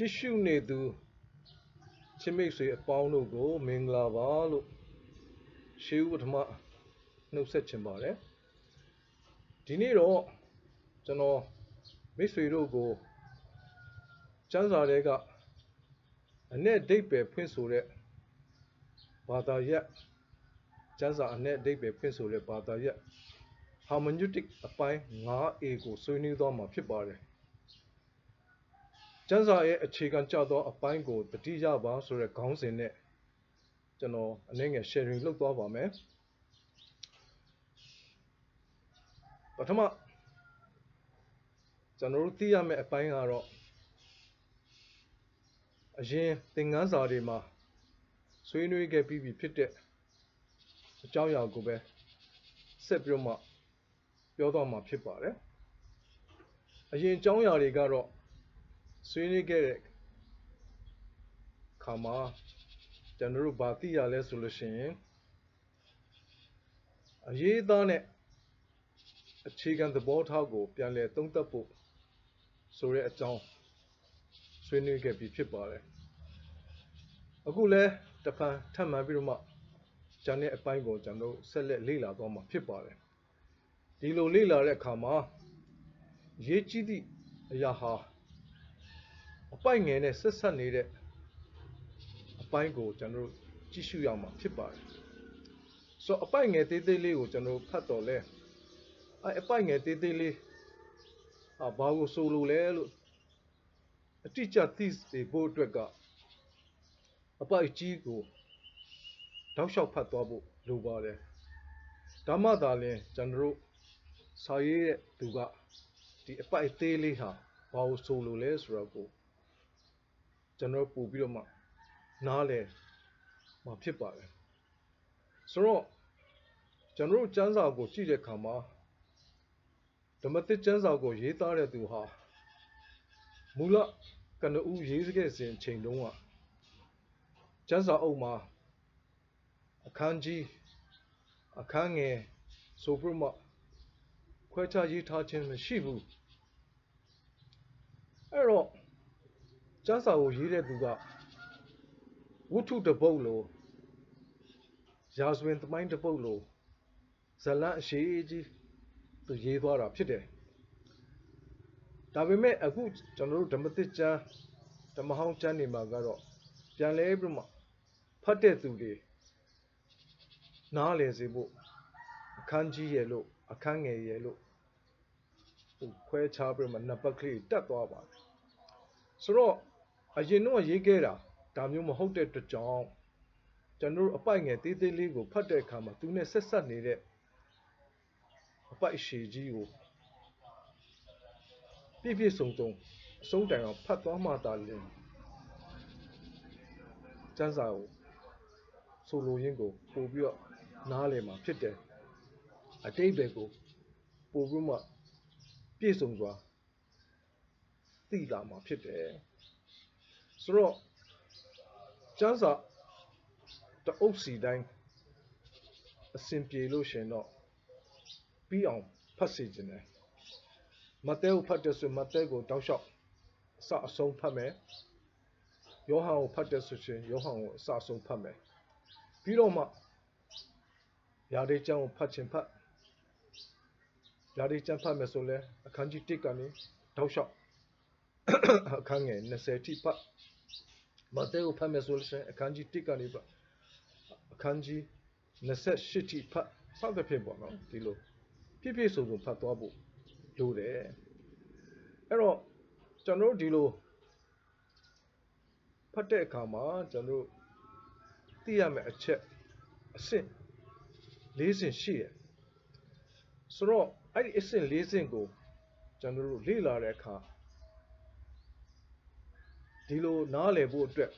ကြည့်ရှုနေသူချစ်မိတ်ဆွေအပေါင်းတို့ကိုမင်္ဂလာပါလို့ရှေးဦးပထမနှုတ်ဆက်ချင်ပါတယ်ဒီနေ့တော့ကျွန်တော်မိတ်ဆွေတို့ကိုကျမ်းစာတွေကအ내ဒိတ်ပဲဖွင့်ဆိုတဲ့ဘာသာရပ်ကျမ်းစာအ내ဒိတ်ပဲဖွင့်ဆိုတဲ့ဘာသာရပ် hermeneutic အပိုင်း 9A ကိုဆွေးနွေးသွားမှာဖြစ်ပါတယ် ကျမ်းစာရဲ့အခြေခံကြသောအပိုင်းကိုတတိယပါဆိုတဲ့ခေါင်းစဉ်နဲ့ကျွန်တော်အနည်းငယ် sharing လုပ်သွားပါမယ်ပထမကျွန်တော်တို့သိရမယ့်အပိုင်းကတော့အရင်သင်ခန်းစာတွေမှာဆွေးနွေးခဲ့ပြီးပြီဖြစ်တဲ့အကြောင်းအရာကိုပဲဆက်ပြီးတော့မှပြောသွားမှာဖြစ်ပါတယ်အရင်အကြောင်းအရာတွေကတော့ ဆွေးနွေးခဲ့တဲ့ခါမှာကျွန်တော်တို့ဗာသိရလဲဆိုလို့ရှိရင်အရေးသားနဲ့အခြေခံသဘောထားကို ပြန်လည်သုံးသပ်ဖို့ဆိုတဲ့အကြောင်းဆွေးနွေးခဲ့ပြီးဖြစ်ပါတယ်အခုလဲတစ်ဖန်ထပ်မံပြီးတော့မှဂျန်တဲ့အပိုင်းကိုကျွန်တော်ဆက်လက်လေ့လာသွားမှာဖြစ်ပါတယ်ဒီလိုလေ့လာတဲ့အခါမှာရေးကြည့်သည့်အရာဟာ အပိုက်ငယ်နဲ့ဆက်ဆက်နေတဲ့အပိုင်းကိုကျွန်တော်ကြည့်ရှုရမှာဖြစ်ပါတယ်ဆိုတော့အပိုက်ငယ်သေးသေးလေးကိုကျွန်တော်ဖတ်တော်လဲအဲအပိုက်ငယ်သေးသေးလေးအာဘာကိုဆိုလိုလဲလို့အတိအကျသိစေဖို့အတွက်ကအပိုက်ကြီးကိုတောက်လျှောက်ဖတ်သွားဖို့လိုပါတယ်ဒါမှသာလျှင်ကျွန်တော်တို့စာရေးတဲ့သူကဒီအပိုက်သေးလေးဟာဘာကိုဆိုလိုလဲဆိုတော့ကို ကျွန်တော်ပို့ပြီးတော့မှနားလဲမှာဖြစ်ပါတယ်ဆိုတော့ကျွန်တော်တို့ကျမ်းစာကိုကြည့်တဲ့အခါမှာဓမ္မသစ်ကျမ်းစာကိုရေးသားတဲ့သူဟာမူလကနဦးရေးစခဲ့စဉ်အချိန်တုန်းကကျမ်းစာအုပ်မှာအခန်းကြီးအခန်းငယ်ဆိုပြီးမှခွဲခြားရေးထားခြင်းမရှိဘူးအဲ့တော့ ကျမ်းစာကိုရေးတဲ့သူကဝတ္ထုတစ်ပုဒ်လိုရာဇဝင်သမိုင်းတစ်ပုဒ်လိုဇလံအရှိကြီးသူရေးသွားတာဖြစ်တယ်ဒါပေမဲ့အခုကျွန်တော်တို့ဓမ္မသစ်ကျမ်းဓမ္မဟောင်းကျမ်းတွေမှာကတော့ပြန်လဲပြီးမှဖတ်တဲ့သူတွေနားလည်စေဖို့အခန်းကြီးရဲ့လို့အခန်းငယ်ရဲ့လို့ဟိုခွဲခြားပြီးမှနံပါတ်ကလေးတက်သွားပါတယ်ဆိုတော့ အရင်တော့ရေးခဲ့တာဒါမျိုးမဟုတ်တဲ့အတွက်ကြောင့်ကျွန်တော်တို့အပိုက်ငယ်သေးသေးလေးကိုဖတ်တဲ့အခါမှာသူနဲ့ဆက်ဆက်နေတဲ့အပိုက်ရှည်ကြီးကိုပြည့်ပြည့်စုံစုံအဆုံးတိုင်အောင်ဖတ်သွားမှသာလျှင်စံစာကိုဆိုလိုရင်းကိုပို့ပြီးတော့နားလည်မှာဖြစ်တယ်အတိတ်ပဲကိုပို့ပြီးမှပြည့်စုံစွာသိလာမှာဖြစ်တယ် ဆိုတော့ကျမ်းစာတအုပ်စီတိုင်းအစဉ်ပြေလို့ရှင်တော့ပြီးအောင်ဖတ်စီခြင်းတယ်မဿဲကိုဖတ်တဲ့ဆိုမဿဲကိုတောက်လျှောက်အစအဆုံးဖတ်မယ်ယောဟန်ကိုဖတ်တဲ့ဆိုရှင်ယောဟန်ကိုအစအဆုံးဖတ်မယ်ပြီးတော့မှယာဒေကျမ်းကိုဖတ်ခြင်းဖတ်ယာဒေကျမ်းဖတ်မယ်ဆိုလဲအခန်းကြီး1ကနေတောက်လျှောက်အခန်းငယ်20ထိဖတ် မဿဲကိုဖတ်မယ်ဆိုလို့ရှိရင်အခန်းကြီး1ကနေဖတ်အခန်းကြီး28ထိဖတ်စောင့်တဲ့ဖြစ်ပေါ့နော်ဒီလိုပြည့်ပြည့်စုံစုံဖတ်သွားဖို့လိုတယ်အဲ့တော့ကျွန်တော်တို့ဒီလိုဖတ်တဲ့အခါမှာကျွန်တော်တို့သိရမယ့်အချက်အဆင့်၄ဆင့်ရှိတယ်ဆိုတော့အဲ့ဒီအဆင့်၄ဆင့်ကိုကျွန်တော်တို့လေ့လာတဲ့အခါ ဒီလိုနားလည်ဖို့အတွက်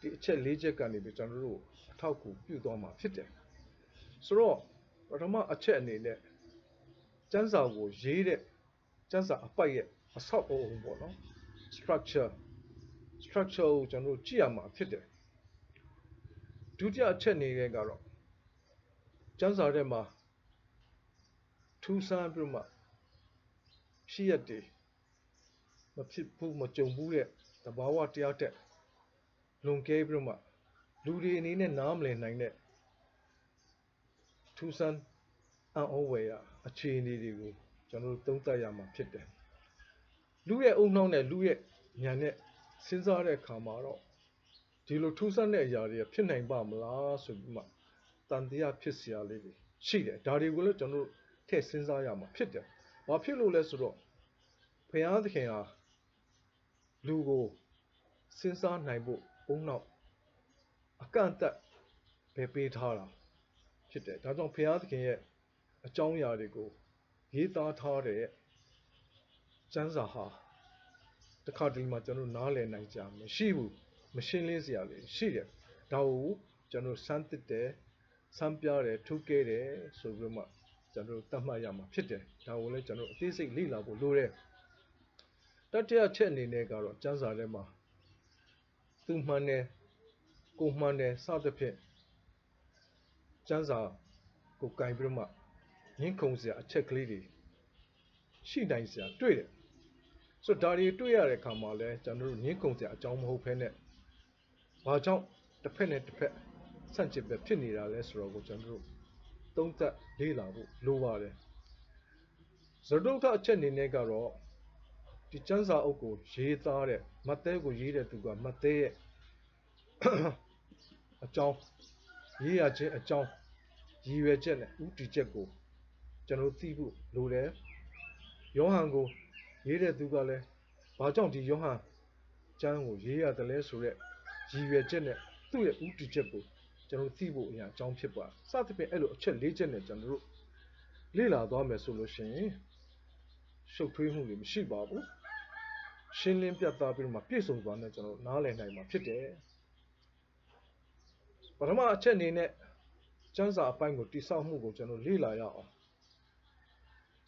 ဒီအချက်၄ချက်ကနေပြီးကျွန်တော်တို့အထောက်အကူပြုသွားမှာဖြစ်တယ်ဆိုတော့ပထမအချက်အနေနဲ့ကျန်းစာကိုရေးတဲ့ကျန်းစာအပိုက်ရဲ့အဆောက်အအုံပေါ့နော် structure structure ကိုကျွန်တော်တို့ကြည့်ရမှာဖြစ်တယ်ဒုတိယအချက်အနေနဲ့ကတော့ကျန်းစာထဲမှာထူးဆန်းပြီးမှရှိရတဲ့ မဖြစ်ဖို့မကြုံဘူးတဲ့သဘာဝတရားတက်လွန်ကဲပြီးတော့မှလူတွေအနေနဲ့နားမလည်နိုင်တဲ့ထူးဆန်းအံ့ဩဝယ်ရအခြေအနေတွေကိုကျွန်တော်တို့သုံးသပ်ရမှာဖြစ်တယ်လူရဲ့အုံနှောင်းနဲ့လူရဲ့ဉာဏ်နဲ့စဉ်းစားတဲ့အခါမှာတော့ဒီလိုထူးဆန်းတဲ့အရာတွေဖြစ်နိုင်ပါမလားဆိုပြီးမှတန်တရားဖြစ်စရာလေးတွေရှိတယ်ဒါတွေကိုလည်းကျွန်တော်တို့ထည့်စဉ်းစားရမှာဖြစ်တယ်ဘာဖြစ်လို့လဲဆိုတော့ဘုရားသခင်ဟာ လူကိုစဉ်းစားနိုင်ဖို့အုံနောက်အကန့်အသတ်ပဲပေးထားတာဖြစ်တယ်ဒါကြောင့်ဘုရားသခင်ရဲ့အကြောင်းအရာတွေကိုရေးသားထားတဲ့ကျမ်းစာဟာတစ်ခါတလေမှကျွန်တော်နားလည်နိုင်ကြမရှိဘူးမရှင်းလင်းစရာလေးရှိတယ်ဒါကိုကျွန်တော်စမ်းသစ်တယ်စမ်းပြတယ်ထုကဲတယ်ဆိုပြီးတော့မှကျွန်တော်သတ်မှတ်ရမှာဖြစ်တယ်ဒါကိုလည်းကျွန်တော်အသေးစိတ်လေ့လာဖို့လိုတယ် တတိယချက်အနေနဲ့ကတော့ကျမ်းစာထဲမှာသူမှန်တယ်ကိုမှန်တယ်စသဖြင့်ကျမ်းစာကိုကင်ပြီးတော့မှငင်းခုန်စရာအချက်ကလေးတွေရှိနိုင်စရာတွေ့တယ်ဆိုတော့ဒါတွေတွေ့ရတဲ့အခါမှာလဲကျွန်တော်တို့ငင်းခုန်စရာအကြောင်းမဟုတ်ဘဲနဲ့ဘာကြောင့်တစ်ဖက်နဲ့တစ်ဖက်ဆန့်ကျင်ဘက်ဖြစ်နေတာလဲဆိုတော့ကိုကျွန်တော်တို့သုံးသပ်လေ့လာဖို့လိုပါတယ်ဇဒုတ်ကအချက်အနေနဲ့ကတော့ ဒီကျမ်းစာအုပ်ကိုရေးသားတဲ့မဿဲကိုရေးတဲ့သူကမဿဲရဲ့အကြောင်းရေးရခြင်းအကြောင်းရည်ရွယ်ချက်နဲ့ဥတီချက်ကိုကျွန်တော်သိဖို့လိုတယ်ယောဟန်ကိုရေးတဲ့သူကလည်းဘာကြောင့်ဒီယောဟန်ကျမ်းကိုရေးရတယ်လဲဆိုတော့ရည်ရွယ်ချက်နဲ့သူ့ရဲ့ဥတီချက်ကိုကျွန်တော်သိဖို့အရာအကြောင်းဖြစ်ပါစသဖြင့်အဲ့လိုအချက်၄ချက်နဲ့ကျွန်တော်တို့လေ့လာသွားမယ်ဆိုလို့ရှိရင်ရှုပ်ထွေးမှုတွေမရှိပါဘူး ရှင်းလင်းပြတ်သားပြီးတော့မှပြည့်စုံသွားတဲ့ကျွန်တော်နားလည်နိုင်မှာဖြစ်တယ်ပထမအချက်အနေနဲ့ကျမ်းစာအပိုင်းကိုတိဆောက်မှုကိုကျွန်တော်လေ့လာရအောင်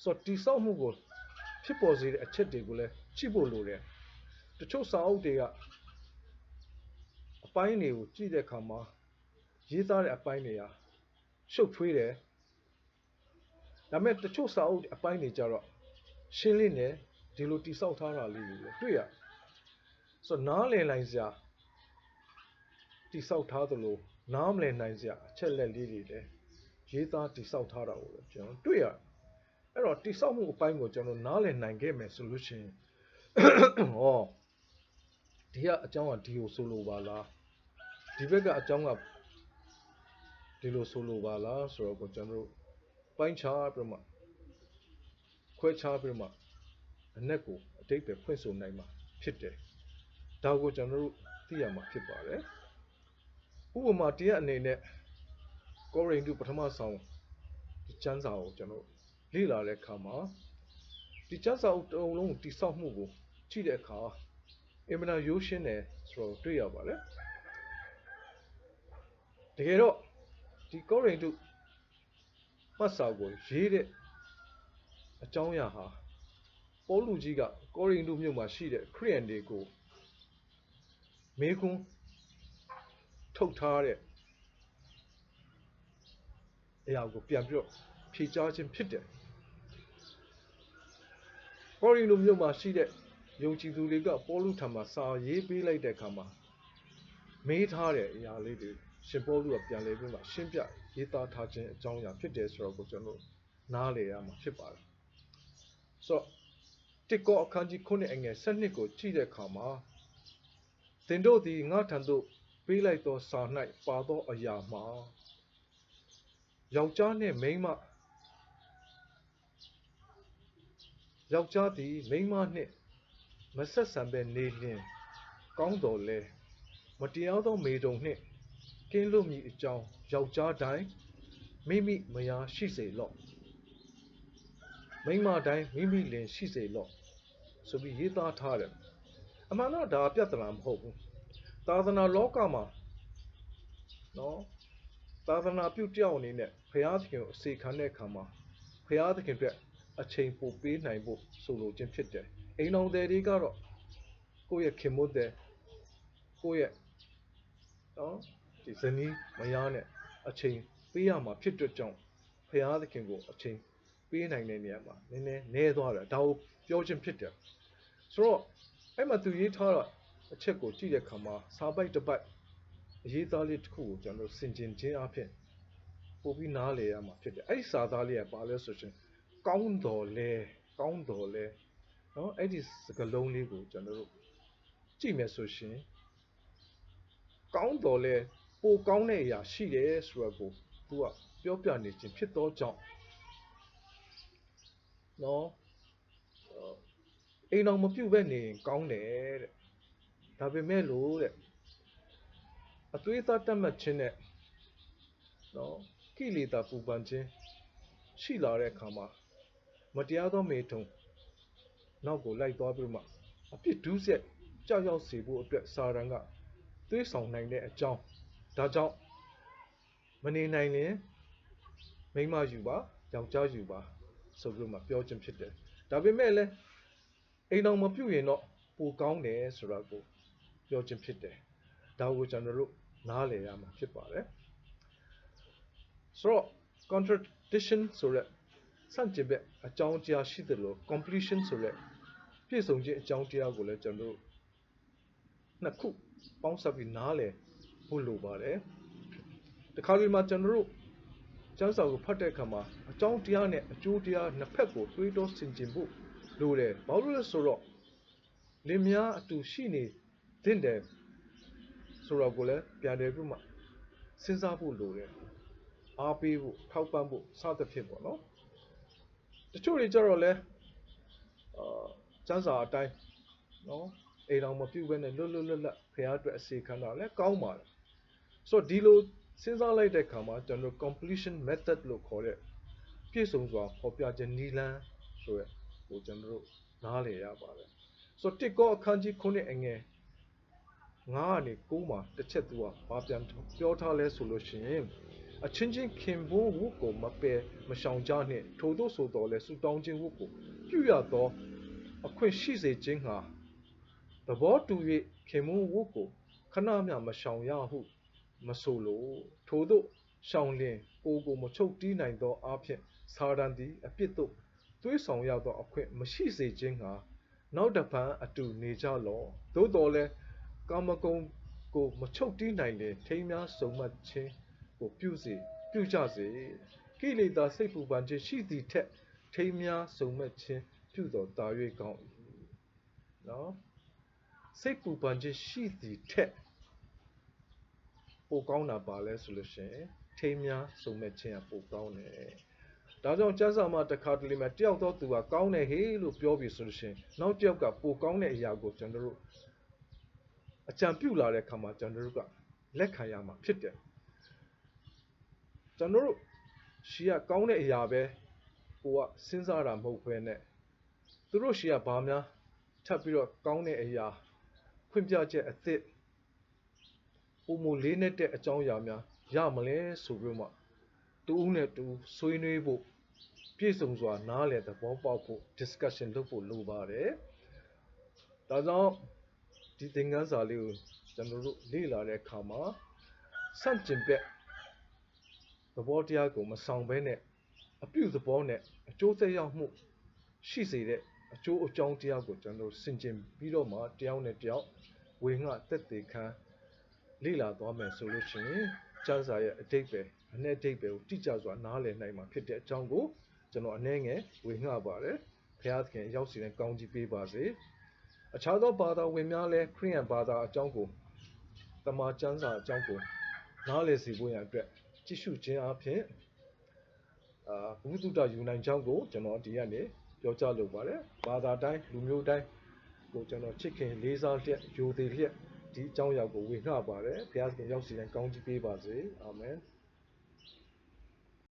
ဆိုတော့တိဆောက်မှုကိုဖြစ်ပေါ်စေတဲ့အချက်တွေကိုလည်းကြည့်ဖို့လိုတယ်တချို့စာအုပ်တွေကအပိုင်းတွေကိုကြည့်တဲ့အခါမှာရေးသားတဲ့အပိုင်းတွေဟာရှုပ်ထွေးတယ်ဒါပေမဲ့တချို့စာအုပ်အပိုင်းတွေကြတော့ရှင်းလင်းတယ် ဒီလိုတိဆောက်ထားတာလေးတွေလည်းတွေ့ရဆိုတော့နားလည်နိုင်စရာတိဆောက်ထားသလိုနားမလည်နိုင်စရာအချက်လက်လေးတွေလည်းရေးသားတိဆောက်ထားတာကိုလည်းကျွန်တော်တွေ့ရအဲ့တော့တိဆောက်မှုအပိုင်းကိုကျွန်တော်နားလည်နိုင်ခဲ့မယ်ဆိုလို့ရှိရင်ဟောဒီကအကြောင်းကဒီကိုဆိုလိုပါလားဒီဘက်ကအကြောင်းကဒီလိုဆိုလိုပါလားဆိုတော့ကိုကျွန်တော်တို့ပိုင်းခြားပြီးတော့မှခွဲခြားပြီးတော့မှ အနက်ကိုအတိတ်ပဲဖွင့်ဆိုနိုင်မှာဖြစ်တယ်ဒါကိုကျွန်တော်တို့သိရမှာဖြစ်ပါတယ်ဥပမာတရားအနေနဲ့ကောရိန္သုပထမဆောင်ဒီကျမ်းစာကိုကျွန်တော်လေ့လာတဲ့အခါမှာဒီကျမ်းစာအုပ်တစ်အုပ်လုံးကိုတိဆောက်မှုကိုကြည့်တဲ့အခါအင်မတန်ရိုးရှင်းတယ်ဆိုတော့တွေ့ရပါတယ်တကယ်တော့ဒီကောရိန္သုမှတ်စာကိုရေးတဲ့အကြောင်းအရာဟာ ပေါလုကြီးကကောရိန္သုမြို့မှာရှိတဲ့ခရိယန်တွေကိုမေခွန်းထုတ်ထားတဲ့အရာကိုပြန်ပြီးတော့ဖြေကြားခြင်းဖြစ်တယ်ကောရိန္သုမြို့မှာရှိတဲ့ယုံကြည်သူတွေကပေါလုထံမှာစာရေးပေးလိုက်တဲ့အခါမှာမေးထားတဲ့အရာလေးတွေရှင်ပေါလုကပြန်လဲပြီးမှရှင်းပြရေးသားထားခြင်းအကြောင်းအရာဖြစ်တယ်ဆိုတော့ကိုကျွန်တော်နားလေရမှာဖြစ်ပါတယ်ဆိုတော့ တစ်ကောအခန်းကြီး9အငယ်7ကိုကြည့်တဲ့အခါမှာသင်တို့သည်ငါထံသို့ပေးလိုက်သောစာ၌ပါသောအရာမှာယောက်ျားနှင့်မိန်းမယောက်ျားသည်မိန်းမနှင့်မဆက်ဆံဘဲနေလျင်ကောင်းတော်လဲမတရားသောမေတုံနှင့်ကင်းလွတ်မည်အကြောင်းယောက်ျားတိုင်းမိမိမယားရှိစေလော့မိန်းမတိုင်းမိမိလင်ရှိစေလော့ ဆိုပြီးရေးသားထားတယ်အမှန်တော့ဒါပြဿနာမဟုတ်ဘူးသာသနာလောကမှာနော်သာသနာပြုတယောက်အနေနဲ့ဘုရားသခင်ကိုအစေခံတဲ့အခါမှာဘုရားသခင်အတွက်အချိန်ပိုပေးနိုင်ဖို့ဆိုလိုခြင်းဖြစ်တယ်အိမ်တော်တွေကတော့ကိုယ့်ရဲ့ခင်မွတ်တဲ့ကိုယ့်ရဲ့နော်ဒီဇနီးမယားနဲ့အချိန်ပေးရမှာဖြစ်တဲ့ကြောင့်ဘုရားသခင်ကိုအချိန်ပေးနိုင်တဲ့နေရာမှာနည်းနည်းနည်းသွားတယ်ဒါကိုပြောခြင်းဖြစ်တယ် ဆိုတော့အဲ့မှာသူရေးထားတဲ့အချက်ကိုကြည့်တဲ့အခါမှာစာပိုက်တစ်ပိုက်အရေးသားလေးတစ်ခုကိုကျွန်တော်စင်ကျင်ခြင်းအဖြစ်ပို့ပြီးနားလည်ရမှာဖြစ်တယ်အဲ့ဒီစာသားလေးကပါလဲဆိုရှင်ကောင်းတော်လဲကောင်းတော်လဲနော်အဲ့ဒီစကလုံးလေးကိုကျွန်တော်တို့ကြည့်မယ်ဆိုရှင်ကောင်းတော်လဲပိုကောင်းတဲ့အရာရှိတယ်ဆိုတော့ကိုသူကပြောပြနေခြင်းဖြစ်သောကြောင့်နော် အိမ်တော်မပြုတ်ပဲနေရင်ကောင်းတယ်တဲ့ဒါပေမဲ့လို့တဲ့အသွေးသားတက်မှတ်ခြင်းနဲ့နော်ကိလေသာပူပန်ခြင်းရှိလာတဲ့အခါမှာမတရားသောမေထုံနောက်ကိုလိုက်သွားပြီးမှအပြစ်ဒုစက်ကြောက်ရောက်စေဖို့အတွက်စာရန်ကသွေးဆောင်နိုင်တဲ့အကြောင်းဒါကြောင့်မနေနိုင်ရင်မိန်းမယူပါယောက်ျားယူပါဆိုပြီးမှပြောခြင်းဖြစ်တယ်ဒါပေမဲ့လည်း အိမ်တော်မပြုတ်ရင်တော့ပိုကောင်းတယ်ဆိုတာကိုပြောခြင်းဖြစ်တယ်ဒါကိုကျွန်တော်တို့နားလည်ရမှာဖြစ်ပါတယ်ဆိုတော့ contradiction ဆိုရက်စန့်ကျင်ဘက်အကြောင်းတရားရှိတယ်လို့ completion ဆိုရက်ပြည့်စုံခြင်းအကြောင်းတရားကိုလည်းကျွန်တော်တို့နှစ်ခုပေါင်းစပ်ပြီးနားလည်ဖို့လိုပါတယ်တခါဒီမှာကျွန်တော်တို့ကျမ်းစာကိုဖတ်တဲ့အခါမှာအကြောင်းတရားနဲ့အကျိုးတရားနှစ်ဖက်ကိုတွေးတောဆင်ခြင်ဖို့ လိုတယ်ဘာလို့လဲဆိုတော့လင်မယားအတူရှိနေသင့်တယ်ဆိုတော့ကိုလည်းပြန်တယ်ပြမှစဉ်းစားဖို့လိုတယ်အားပေးဖို့ထောက်ပံ့ဖို့စသဖြင့်ပေါ့နော်တချို့တွေကြတော့လဲအာစမ်းစာအတိုင်းနော်အိမ်တော်မပြုတ်ဘဲနဲ့လွတ်လွတ်လပ်လပ်ဖရားအတွက်အစီခံတာလဲကောင်းပါတယ်ဆိုတော့ဒီလိုစဉ်းစားလိုက်တဲ့အခါမှာကျွန်တော် completion method လို့ခေါ်တဲ့ပြည့်စုံစွာဖော်ပြခြင်းနည်းလမ်းဆိုရက် ကိုကျွန်တော်တို့နားလည်ရပါတယ်ဆိုတော့တစ်ကောအခန်းကြီး9အငယ်9ကနေ9မှာတစ်ချက်သူကဘာပြန်ပြောထားလဲဆိုလို့ရှိရင်အချင်းချင်းခင်ဘိုးဝတ်ကိုမပယ်မရှောင်ကြနှင့်ထို့သောဆိုတော်လဲဆူတောင်းခြင်းဝတ်ကိုပြုရသောအခွင့်ရှိစေခြင်းဟာသဘောတူ၍ခင်ဘိုးဝတ်ကိုခဏမျှမရှောင်ရဟု မဆိုလိုထို့သောရှောင်လင်ကိုယ်ကိုမချုပ်တီးနိုင်သောအဖြစ်စာရန်သည်အပြစ်တို့ သွေးဆောင်ရသောအခွင့်မရှိစေခြင်းဟာနောက်တစ်ဖန်အတူနေကြလောသို့တော်လဲကာမဂုဏ်ကိုမချုပ်တီးနိုင်လေထိမ်းများစုံမတ်ခြင်းကိုပြုစေပြုကြစေကိလေသာစိတ်ပူပန်ခြင်းရှိသည်ထက်ထိမ်းများစုံမတ်ခြင်းပြုတော်တာ၍ကောင်း၏နော်စိတ်ပူပန်ခြင်းရှိသည်ထက်ပိုကောင်းတာပါလဲဆိုလို့ရှိရင်ထိမ်းများစုံမတ်ခြင်းကပိုကောင်းတယ် ဒါကြောင့်ကျမ်းစာမှာတစ်ခါတလေမှာတယောက်တော့သူကကောင်းတယ်ဟေးလို့ပြောပြီးဆိုလို့ရှိရင်နောက်တစ်ယောက်ကပိုကောင်းတဲ့အရာကိုကျွန်တော်တို့အကြံပြုလာတဲ့အခါမှာကျွန်တော်တို့ကလက်ခံရမှာဖြစ်တယ်ကျွန်တော်တို့ရှီကကောင်းတဲ့အရာပဲကိုကစဉ်းစားတာမဟုတ်ဘဲနဲ့သူတို့ရှီကဘာများထပ်ပြီးတော့ကောင်းတဲ့အရာခွင့်ပြချက်အသစ်ပုံမလေးနဲ့တဲ့အကြောင်းအရာများရမလဲဆိုပြီးမှ တူဦးနဲ့တူဆွေးနွေးဖို့ပြည့်စုံစွာ နားလည်သဘောပေါက်ဖို့ discussion လုပ်ဖို့လိုပါတယ်ဒါကြောင့်ဒီသင်ခန်းစာလေးကိုကျွန်တော်တို့လေ့လာတဲ့အခါမှာစန့်ကျင်ဘက်သဘောတရားကိုမဆောင်ဘဲနဲ့အပြုသဘောနဲ့အကျိုးသက်ရောက်မှု ရှိစေတဲ့အကျိုးအကြောင်းတရားကိုကျွန်တော်ဆင်ခြင်ပြီးတော့မှတယောက်နဲ့တယောက်ဝေငှတက်သေးခံလေ့လာသွားမယ်ဆိုလို့ရှိရင်ကျမ်းစာရဲ့အတိတ်ပဲ အ내အတိတ်ပဲကိုတိကျစွာနားလည်နိုင်မှာဖြစ်တဲ့အကြောင်းကိုကျွန်တော်အနည်းငယ်ဝေငှပါတယ်ဘုရားသခင်ရောက်စီတဲ့ကောင်းကြီးပေးပါစေအခြားသောဘာသာဝင်များလည်းခရိယန်ဘာသာအကြောင်းကိုတမန်ကျမ်းစာအကြောင်းကိုနားလည်စေဖို့ရန်အတွက်ကြည့်ရှုခြင်းအပြင်အာဘုဒ္ဓတာယူနိုင်ကြောင်းကိုကျွန်တော်ဒီကနေပြောကြားလိုပါတယ်ဘာသာတိုင်းလူမျိုးတိုင်းကိုကျွန်တော်ချစ်ခင်လေးစားလျက်ယူသေးလျက်ဒီအကြောင်းအရာကိုဝေငှပါတယ်ဘုရားသခင်ရောက်စီတဲ့ကောင်းကြီးပေးပါစေအာမင်